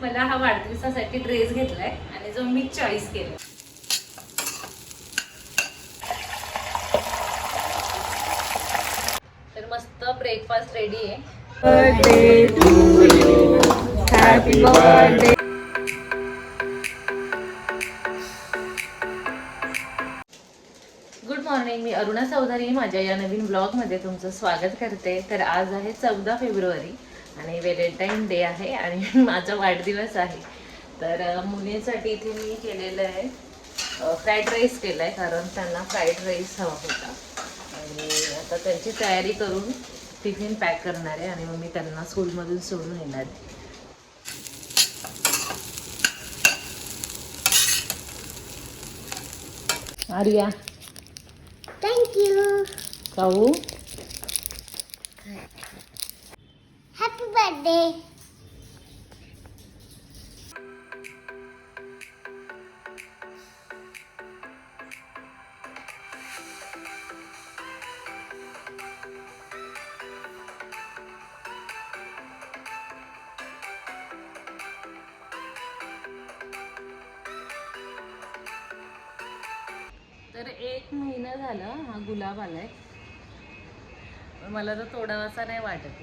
मला हा वाढदिवसासाठी ड्रेस घेतलाय आणि जो मी चॉईस केला. तर मस्त ब्रेकफास्ट रेडी आहे. मी अरुणा चौधरी. माझ्या या नवीन ब्लॉगमध्ये तुमचं स्वागत करते. तर आज आहे चौदा फेब्रुवारी. आणि व्हॅलेंटाईन डे आहे आणि माझा वाढदिवस आहे. तर मुलींसाठी इथे मी केलेलं आहे. फ्राईड राईस केलं आहे कारण त्यांना फ्राईड राईस हवा होता. आणि आता त्यांची तयारी करून टिफिन पॅक करणार आहे आणि मग मी त्यांना स्कूलमधून सोडून येणार आहे. आर्या. You. काऊ Happy तर एक महिना झाला हा गुलाब आलाय. मला तर तोडावासा नाही वाटत.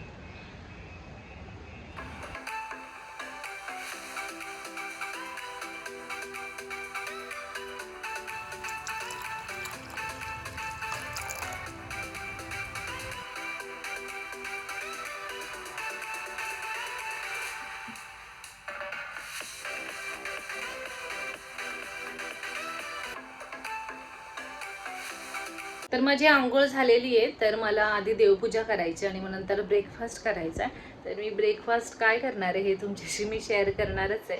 तर माझी आंघोळ झालेली आहे तर मला आधी देवपूजा करायची आणि मग नंतर ब्रेकफास्ट करायचा आहे. तर मी ब्रेकफास्ट काय करणार आहे हे तुमच्याशी मी शेअर करणारच आहे.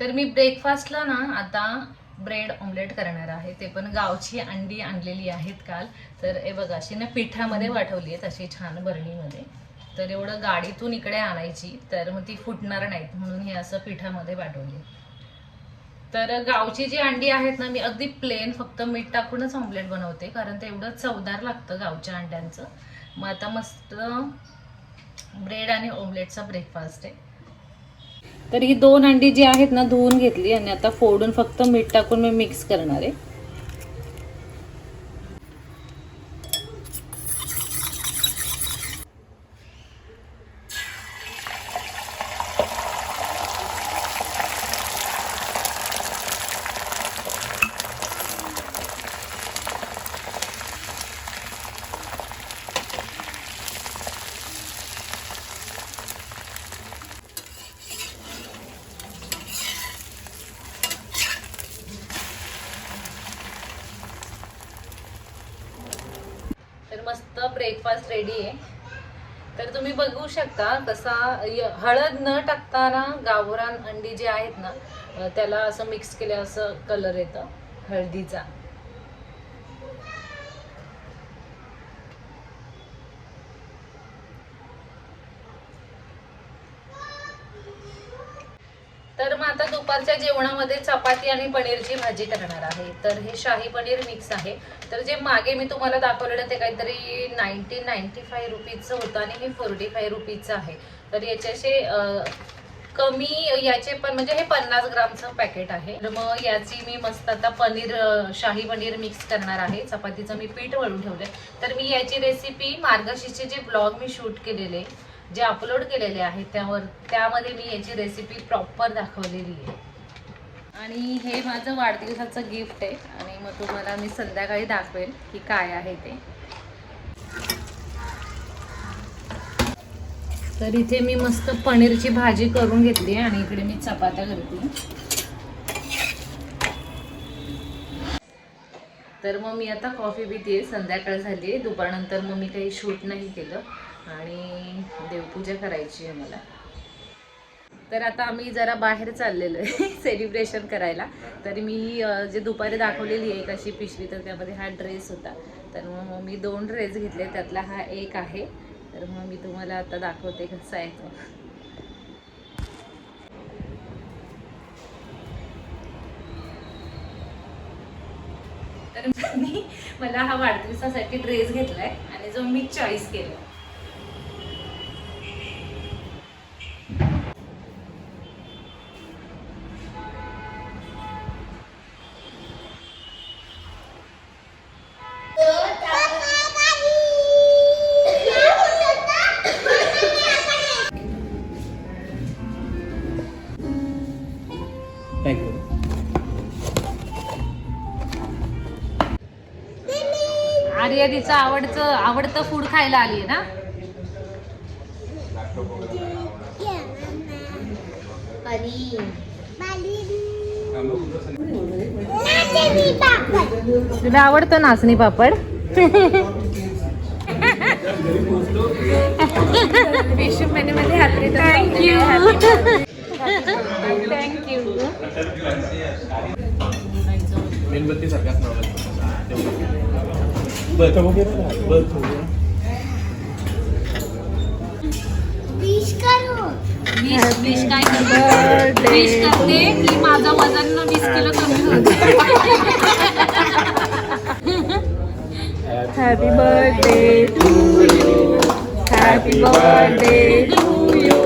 तर मी ब्रेकफास्टला ना आता ब्रेड ऑमलेट करणार आहे. ते पण गावची अंडी आणलेली आहेत काल. तर हे बघा अशी ना पिठामध्ये वाटवली आहेत अशी छान बरणीमध्ये तर एवढं गाडीतून इकडे आणायची तर मग ती फुटणार नाहीत म्हणून हे असं पिठामध्ये वाटवली तर गावची जी अंडी आहेत ना मी अगदी प्लेन फक्त मीठ टाकूनच ऑमलेट बनवते कारण ते एवढं चवदार लागतं गावच्या अंड्यांचं. मग आता मस्त ब्रेड आणि ऑमलेटचा ब्रेकफास्ट आहे. तर ही दोन अंडी जी आहेत ना धुवून घेतली आणि आता फोडून फक्त मीठ टाकून मी मिक्स करणार आहे तर मस्त ब्रेकफास्ट रेडी आहे. तर तुम्ही बघू शकता कसा हळद न टाकताना गावरान अंडी जे आहेत ना त्याला असं मिक्स केलं असं कलर येतं हळदीचा. तर मग आता दुपारच्या जेवणामध्ये चपाती आणि पनीरची भाजी करणार आहे. तर हे शाही पनीर मिक्स आहे. तर जे मागे मी तुम्हाला दाखवलेलं ते काहीतरी नाईन्टी नाईन्टी फाय रुपीजचं होतं आणि हे फोर्टी फाय रुपीजचं आहे. तर याच्याशी कमी याचे पण म्हणजे हे पन्नास ग्रामचं पॅकेट आहे. तर मग याची मी मस्त आता पनीर शाही पनीर मिक्स करणार आहे. चपातीचं मी पीठ वळून ठेवलं तर मी याची रेसिपी मार्गशीचे जे ब्लॉग मी शूट केलेले जे अपलोड केलेले आहेत त्यावर त्यामध्ये मी याची रेसिपी प्रॉपर दाखवलेली आहे. आणि हे माझं वाढदिवसाचं गिफ्ट आहे. आणि मग तुम्हाला मी संध्याकाळी दाखवेल की काय आहे ते. तर इथे मी मस्त पनीरची भाजी करून घेतली आणि इकडे मी चपात्या करते. तर मग मी आता कॉफी पिते संध्याकाळ झाली आहे दुपारनंतर मग मी काही शूट नाही केलं. आणि देवपूजा करायची आहे मला. तर आता आम्ही जरा बाहेर चाललेलो आहे सेलिब्रेशन करायला. तरी मी जे दुपारी दाखवलेली एक अशी पिशवी तर त्यामध्ये हा ड्रेस होता. तर मग मग मी दोन ड्रेस घेतले त्यातला हा एक आहे. तर मग मी तुम्हाला आता दाखवते कसा आहे तो. तर मी मला हा वाढदिवसासाठी ड्रेस घेतलाय आणि जो मी चॉईस केला आर्या तिचं आवडचं आवडतं फूड खायला आली ना? तुला आवडतो नाचणी पापड? विशू मेनू मध्ये हातरी थँक्यू थँक्यू मेणबत्ती सारखाच काय करते विश करते की माझं वजन वीस किलो कमी होते happy birthday to you happy birthday to you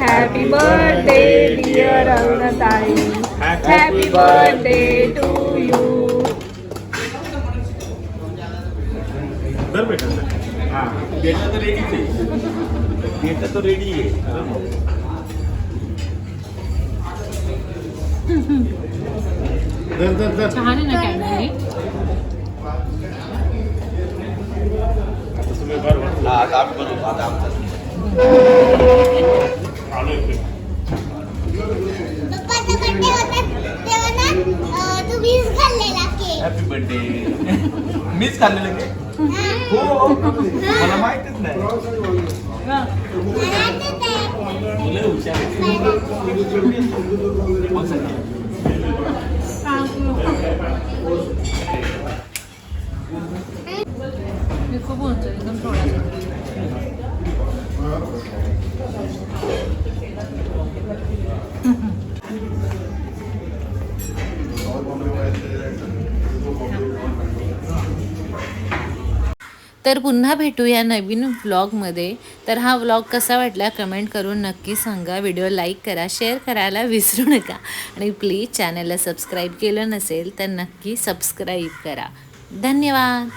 happy birthday dear Arunatai happy birthday to हां गेटा तर रेडीच आहे गेटा तर रेडी आहे दर दर दर। छान आहे ना कॅडबरी आता तुम्ही बरोबर आता आम्ही बनवतो आता आमचं आलोय ते. पप्पाचा बर्थडे होता तेव्हा ना अं, तू वीस खाल्लेला केक हॅपी बर्थडे मीच खाल्लेलं के हो मला माहितीच नाही मला आठवत आहे. तुला हुशार आहे. कोण सांगितलं? मी खूप तर पुन्हा भेटूया नवीन व्लॉगमध्ये तर हा व्लॉग कसा वाटला कमेंट करून नक्की सांगा. व्हिडिओ लाईक करा शेअर करायला विसरू नका. आणि प्लीज चॅनलला सबस्क्राईब केलं नसेल तर नक्की सबस्क्राईब करा. धन्यवाद.